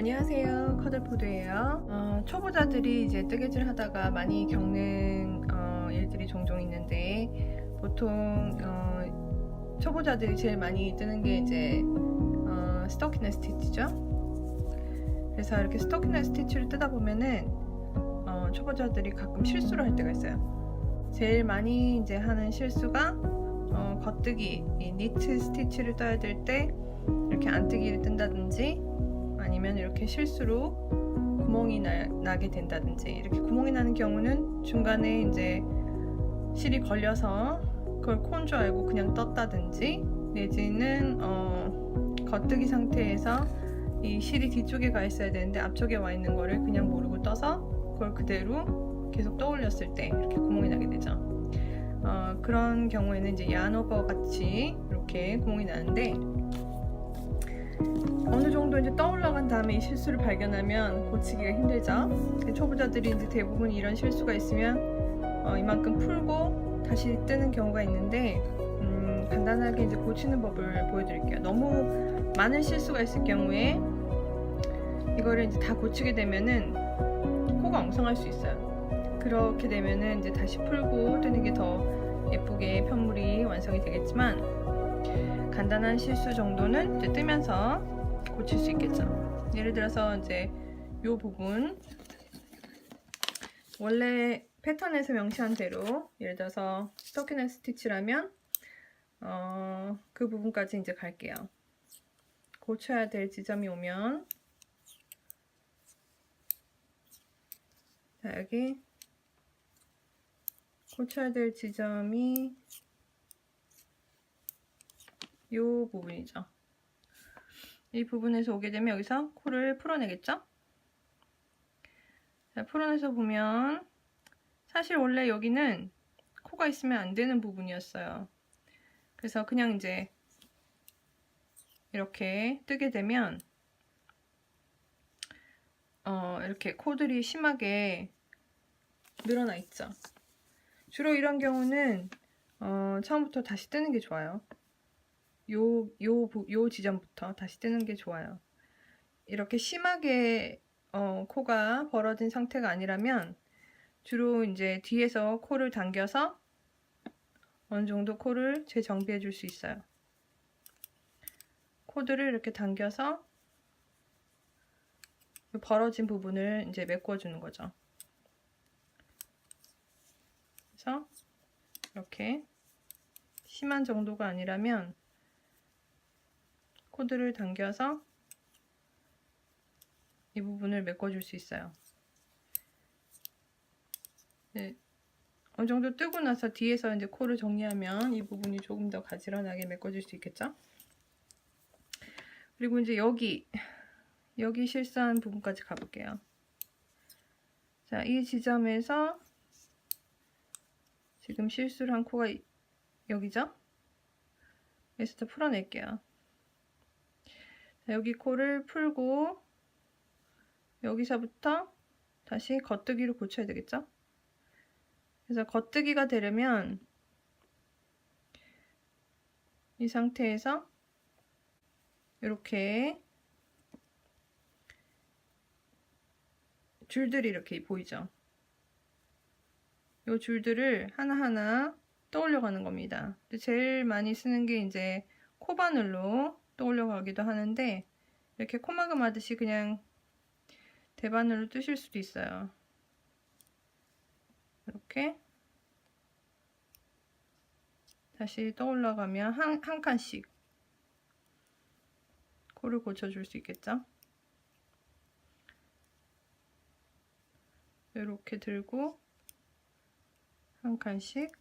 안녕하세요. 커들포드예요. 어, 초보자들이 이제 뜨개질 하다가 많이 겪는 어, 일들이 종종 있는데 보통 어, 초보자들이 제일 많이 뜨는 게 이제 어, 스토킹 스티치죠. 그래서 이렇게 스토킹 스티치를 뜨다 보면은 어, 초보자들이 가끔 실수를 할 때가 있어요. 제일 많이 이제 하는 실수가 어, 겉뜨기 이 니트 스티치를 떠야 될 때 이렇게 안뜨기를 뜬다든지 아니면 이렇게 실수로 구멍이 나, 나게 된다든지 이렇게 구멍이 나는 경우는 중간에 이제 실이 걸려서 그걸 콘 줄 알고 그냥 떴다든지 내지는 어, 겉뜨기 상태에서 이 실이 뒤쪽에 가 있어야 되는데 앞쪽에 와 있는 거를 그냥 모르고 떠서 그걸 그대로 계속 떠올렸을 때 이렇게 구멍이 나게 되죠. 어, 그런 경우에는 이제 야노버 같이 이렇게 구멍이 나는데 어느 정도 이제 떠올라간 다음에 이 실수를 발견하면 고치기가 힘들죠. 초보자들이 이제 대부분 이런 실수가 있으면 어, 이만큼 풀고 다시 뜨는 경우가 있는데 음, 간단하게 이제 고치는 법을 보여드릴게요. 너무 많은 실수가 있을 경우에 이거를 이제 다 고치게 되면은 코가 엉성할 수 있어요. 그렇게 되면은 이제 다시 풀고 뜨는 게 더 예쁘게 편물이 완성이 되겠지만 간단한 실수 정도는 이제 뜨면서 고칠 수 있겠죠. 예를 들어서 이제 이 부분 원래 패턴에서 명시한 대로 예를 들어서 스토킹 앤 스티치라면 어, 그 부분까지 이제 갈게요. 고쳐야 될 지점이 오면 자 여기 고쳐야 될 지점이 이 부분이죠. 이 부분에서 오게 되면 여기서 코를 풀어내겠죠? 자, 풀어내서 보면 사실 원래 여기는 코가 있으면 안 되는 부분이었어요. 그래서 그냥 이제 이렇게 뜨게 되면 어, 이렇게 코들이 심하게 늘어나 있죠. 주로 이런 경우는 어, 처음부터 다시 뜨는 게 좋아요. 요, 요, 요 지점부터 다시 뜨는 게 좋아요. 이렇게 심하게 어, 코가 벌어진 상태가 아니라면 주로 이제 뒤에서 코를 당겨서 어느 정도 코를 재정비해 줄 수 있어요. 코드를 이렇게 당겨서 벌어진 부분을 이제 메꿔 주는 거죠. 그래서 이렇게 심한 정도가 아니라면 코드를 당겨서 이 부분을 메꿔줄 수 있어요. 네, 어느 정도 뜨고 나서 뒤에서 이제 코를 정리하면 이 부분이 조금 더 가지런하게 메꿔줄 수 있겠죠? 그리고 이제 여기 여기 실수한 부분까지 가볼게요. 자, 이 지점에서 지금 실수를 한 코가 여기죠? 여기서 풀어낼게요. 자, 여기 코를 풀고 여기서부터 다시 겉뜨기로 고쳐야 되겠죠? 그래서 겉뜨기가 되려면 이 상태에서 이렇게 줄들이 이렇게 보이죠? 이 줄들을 하나하나 떠올려 가는 겁니다. 제일 많이 쓰는 게 이제 코바늘로 떠올려 가기도 하는데 이렇게 코막음 하듯이 그냥 대바늘로 뜨실 수도 있어요. 이렇게 다시 떠올라 가면 한, 한 칸씩 코를 고쳐줄 수 있겠죠? 이렇게 들고 한 칸씩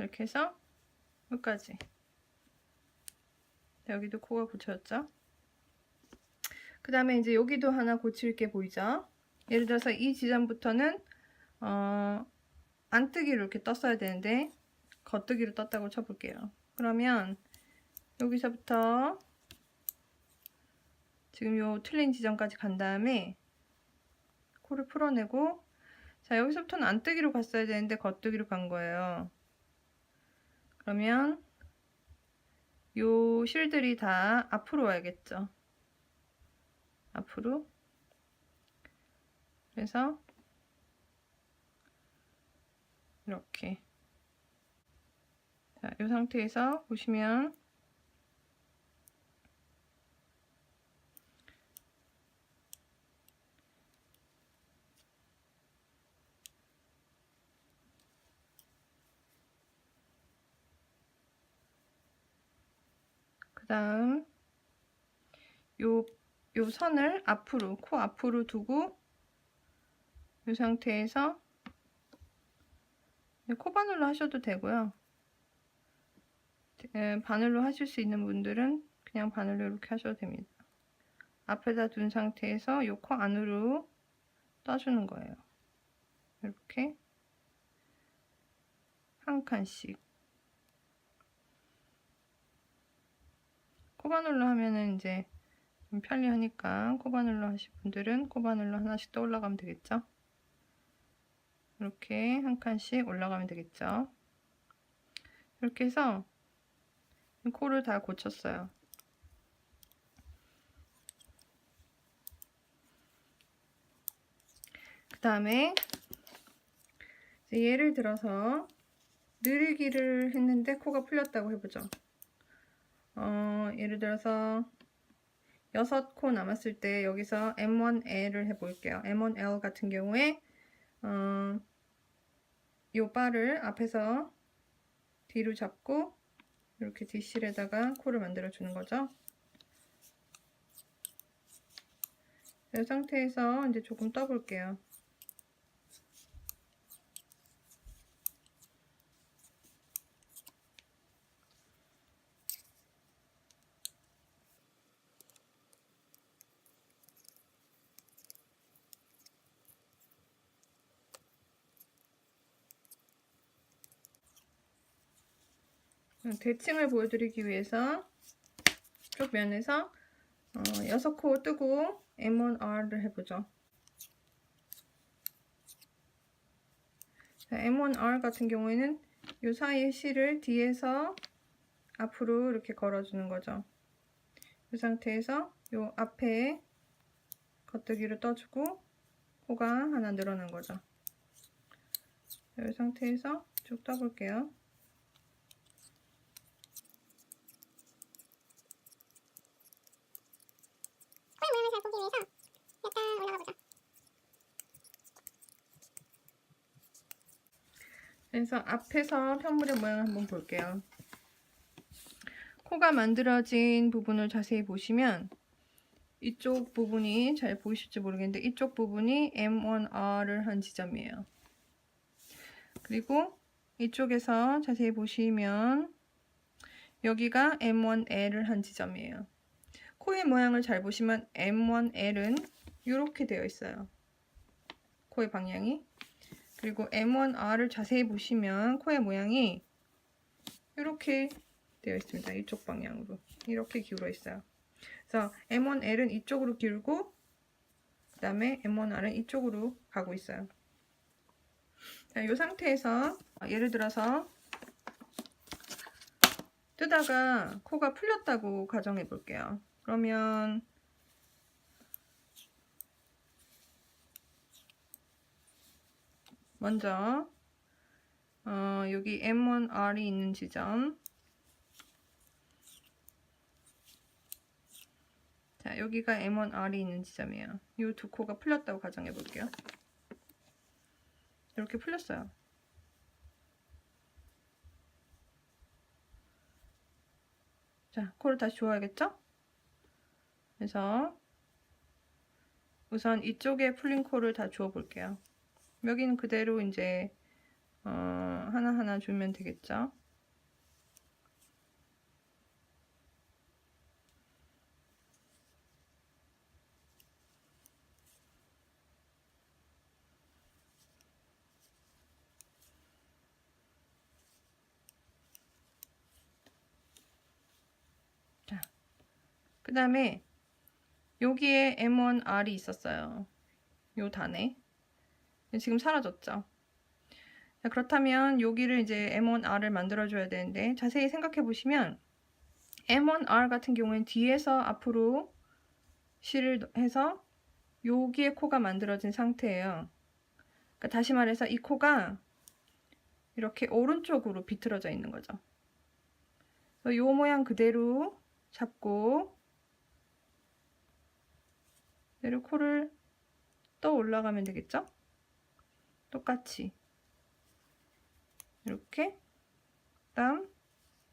이렇게 해서 끝까지 여기도 코가 고쳐졌죠? 그 다음에 이제 여기도 하나 고칠 게 보이죠? 예를 들어서 이 지점부터는 어, 안뜨기로 이렇게 떴어야 되는데 겉뜨기로 떴다고 쳐볼게요. 그러면 여기서부터 지금 요 틀린 지점까지 간 다음에 코를 풀어내고 자 여기서부터는 안뜨기로 갔어야 되는데 겉뜨기로 간 거예요. 그러면 요 실들이 다 앞으로 와야겠죠. 앞으로. 그래서 이렇게 자, 이 상태에서 보시면 다음. 요, 요 선을 앞으로 코 앞으로 두고 이 상태에서 코 바늘로 하셔도 되고요. 에, 바늘로 하실 수 있는 분들은 그냥 바늘로 이렇게 하셔도 됩니다. 앞에다 둔 상태에서 요 코 안으로 떠주는 거예요. 이렇게 한 칸씩 코바늘로 하면은 이제 좀 편리하니까 코바늘로 하실 분들은 코바늘로 하나씩 더 올라가면 되겠죠. 이렇게 한 칸씩 올라가면 되겠죠. 이렇게 해서 코를 다 고쳤어요. 그 다음에 예를 들어서 느리기를 했는데 코가 풀렸다고 해보죠. 어, 예를 들어서 여섯 코 남았을 때 여기서 M1L을 해볼게요. M1L 같은 경우에 어, 요 바를 앞에서 뒤로 잡고 이렇게 뒷실에다가 코를 만들어 주는 거죠. 이 상태에서 이제 조금 떠볼게요. 대칭을 보여드리기 위해서 쪽 면에서 어, 6코 뜨고 M1R을 해보죠. 자, M1R 같은 경우에는 이 사이의 실을 뒤에서 앞으로 이렇게 걸어주는 거죠. 이 상태에서 이 앞에 겉뜨기를 떠주고 코가 하나 늘어난 거죠. 이 상태에서 쭉 떠볼게요. 모양을 잘 보기 위해서 약간 올라가 보자. 그래서 앞에서 편물의 모양을 한번 볼게요. 코가 만들어진 부분을 자세히 보시면 이쪽 부분이 잘 보이실지 모르겠는데 이쪽 부분이 M1R을 한 지점이에요. 그리고 이쪽에서 자세히 보시면 여기가 M1L을 한 지점이에요. 코의 모양을 잘 보시면 M1L은 이렇게 되어 있어요. 코의 방향이. 그리고 M1R을 자세히 보시면 코의 모양이 이렇게 되어 있습니다. 이쪽 방향으로. 이렇게 기울어 있어요. 그래서 M1L은 이쪽으로 기울고 그 다음에 M1R은 이쪽으로 가고 있어요. 자, 이 상태에서 예를 들어서 뜨다가 코가 풀렸다고 가정해 볼게요. 그러면 먼저 어, 여기 M1R이 있는 지점. 자 여기가 M1R이 있는 지점이에요. 이 두 코가 풀렸다고 가정해 볼게요. 이렇게 풀렸어요. 자 코를 다시 주어야겠죠 그래서 우선 이쪽에 풀린 코를 다 주워 볼게요 여기는 그대로 이제 어, 하나하나 주면 되겠죠. 자, 그 다음에 여기에 M1R이 있었어요. 요 단에. 지금 사라졌죠. 자, 그렇다면 여기를 이제 M1R을 만들어줘야 되는데 자세히 생각해 보시면 M1R 같은 경우에는 뒤에서 앞으로 실을 해서 여기에 코가 만들어진 상태예요. 그러니까 다시 말해서 이 코가 이렇게 오른쪽으로 비틀어져 있는 거죠. 요 모양 그대로 잡고 그대로 코를 떠 올라가면 되겠죠? 똑같이 이렇게 다음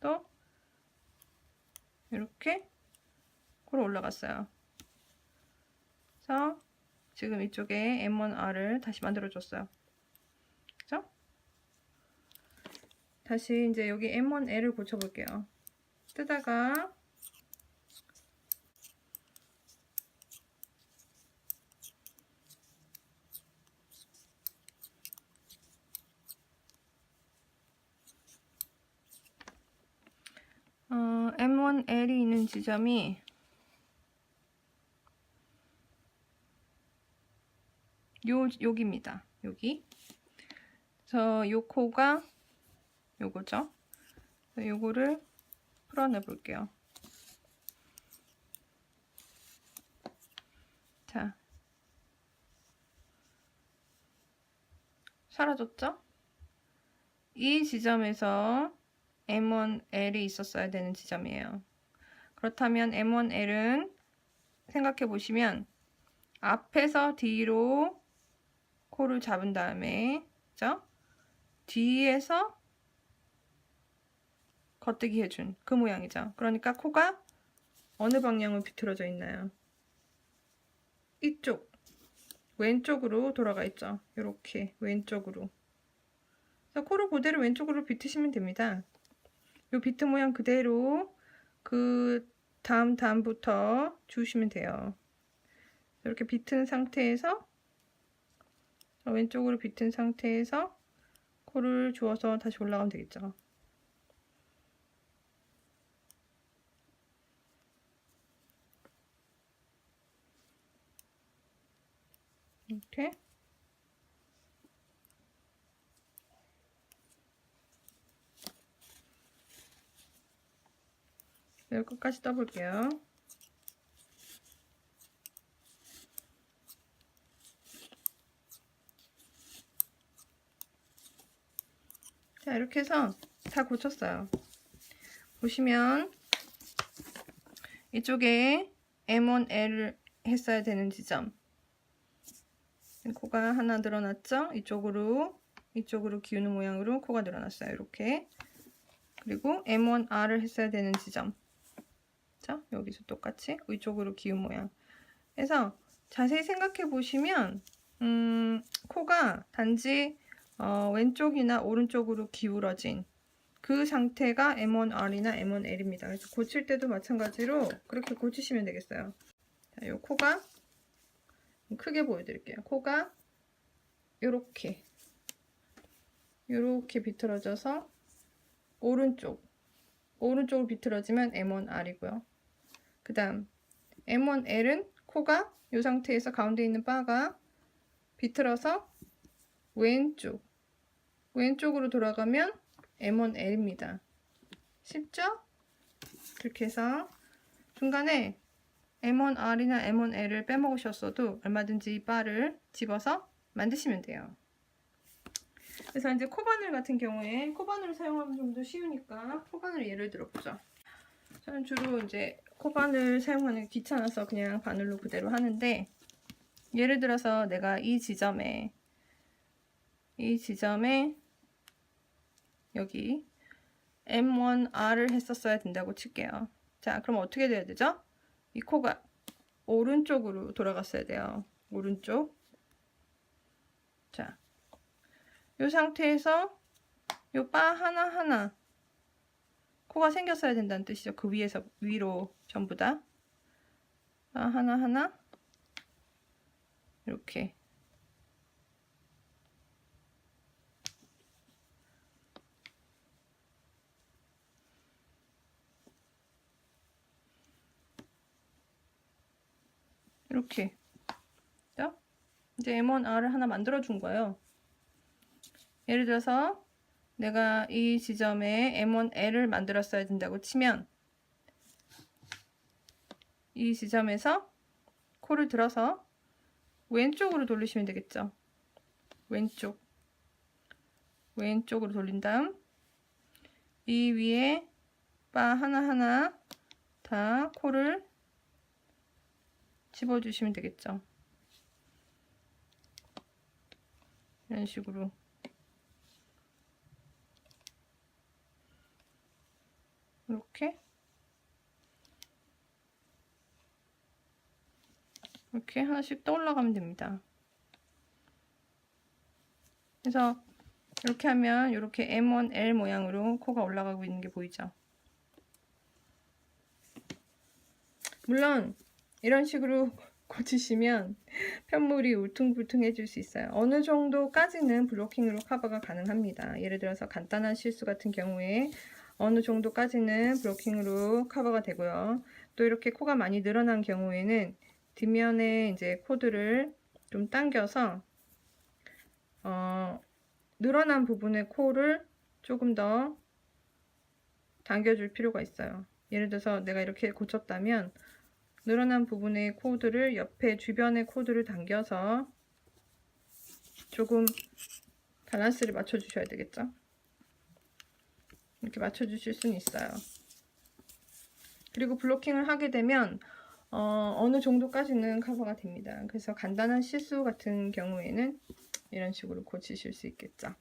또 이렇게 코로 올라갔어요. 그래서 지금 이쪽에 M1R을 다시 만들어 줬어요. 그죠? 다시 이제 여기 M1L을 고쳐 볼게요. 뜨다가 어, M1L이 있는 지점이 요 여기입니다. 여기. 그래서 요 코가 요거죠. 요거를 풀어내 볼게요. 자. 사라졌죠? 이 지점에서 M1L이 있었어야 되는 지점이에요. 그렇다면 M1L은 생각해 보시면 앞에서 뒤로 코를 잡은 다음에 그죠? 뒤에서 겉대기 해준 그 모양이죠. 그러니까 코가 어느 방향으로 비틀어져 있나요? 이쪽 왼쪽으로 돌아가 있죠. 이렇게 왼쪽으로. 코를 그대로 왼쪽으로 비트시면 됩니다. 요 비트 모양 그대로 그 다음 다음부터 주시면 돼요. 이렇게 비튼 상태에서 왼쪽으로 비튼 상태에서 코를 주어서 다시 올라가면 되겠죠. 이렇게 열 끝까지 떠볼게요. 자, 이렇게 해서 다 고쳤어요. 보시면 이쪽에 M1L을 했어야 되는 지점 코가 하나 늘어났죠? 이쪽으로 이쪽으로 기우는 모양으로 코가 늘어났어요. 이렇게 그리고 M1R을 했어야 되는 지점 자 여기서 똑같이 이쪽으로 기운 모양 그래서 자세히 생각해 보시면 음, 코가 단지 어, 왼쪽이나 오른쪽으로 기울어진 그 상태가 M1R이나 M1L입니다. 그래서 고칠 때도 마찬가지로 그렇게 고치시면 되겠어요. 자, 요 코가 크게 보여드릴게요. 코가 요렇게 요렇게 비틀어져서 오른쪽 오른쪽으로 비틀어지면 M1R이고요. 그 다음 M1L은 코가 이 상태에서 가운데 있는 바가 비틀어서 왼쪽 왼쪽으로 돌아가면 M1L입니다. 쉽죠? 그렇게 해서 중간에 M1R이나 M1L을 빼먹으셨어도 얼마든지 이 바를 집어서 만드시면 돼요. 그래서 이제 코바늘 같은 경우에 코바늘을 사용하면 좀 더 쉬우니까 코바늘 예를 들어보죠. 저는 주로 이제 코바늘 사용하는 게 귀찮아서 그냥 바늘로 그대로 하는데 예를 들어서 내가 이 지점에 이 지점에 여기 M1R을 했었어야 된다고 칠게요. 자, 그럼 어떻게 돼야 되죠? 이 코가 오른쪽으로 돌아갔어야 돼요. 오른쪽. 자, 이 상태에서 요바 하나하나 코가 생겼어야 된다는 뜻이죠. 그 위에서 위로 전부 다. 바 하나 하나 이렇게 이렇게 자, 이제 M1R을 하나 만들어 준 거예요. 예를 들어서 내가 이 지점에 M1L을 만들었어야 된다고 치면 이 지점에서 코를 들어서 왼쪽으로 돌리시면 되겠죠. 왼쪽. 왼쪽으로 돌린 다음 이 위에 바 하나하나 다 코를 집어주시면 되겠죠. 이런 식으로 이렇게 이렇게 하나씩 떠올라가면 됩니다. 그래서 이렇게 하면 이렇게 M1L 모양으로 코가 올라가고 있는 게 보이죠? 물론 이런 식으로 고치시면 편물이 울퉁불퉁해질 수 있어요. 어느 정도까지는 블로킹으로 커버가 가능합니다. 예를 들어서 간단한 실수 같은 경우에 어느 정도까지는 블로킹으로 커버가 되고요. 또 이렇게 코가 많이 늘어난 경우에는 뒷면에 이제 코드를 좀 당겨서 어, 늘어난 부분의 코를 조금 더 당겨줄 필요가 있어요. 예를 들어서 내가 이렇게 고쳤다면 늘어난 부분의 코드를 옆에 주변의 코드를 당겨서 조금 밸런스를 맞춰주셔야 되겠죠. 이렇게 맞춰주실 수는 있어요. 그리고 블로킹을 하게 되면 어, 어느 정도까지는 커버가 됩니다. 그래서 간단한 실수 같은 경우에는 이런 식으로 고치실 수 있겠죠.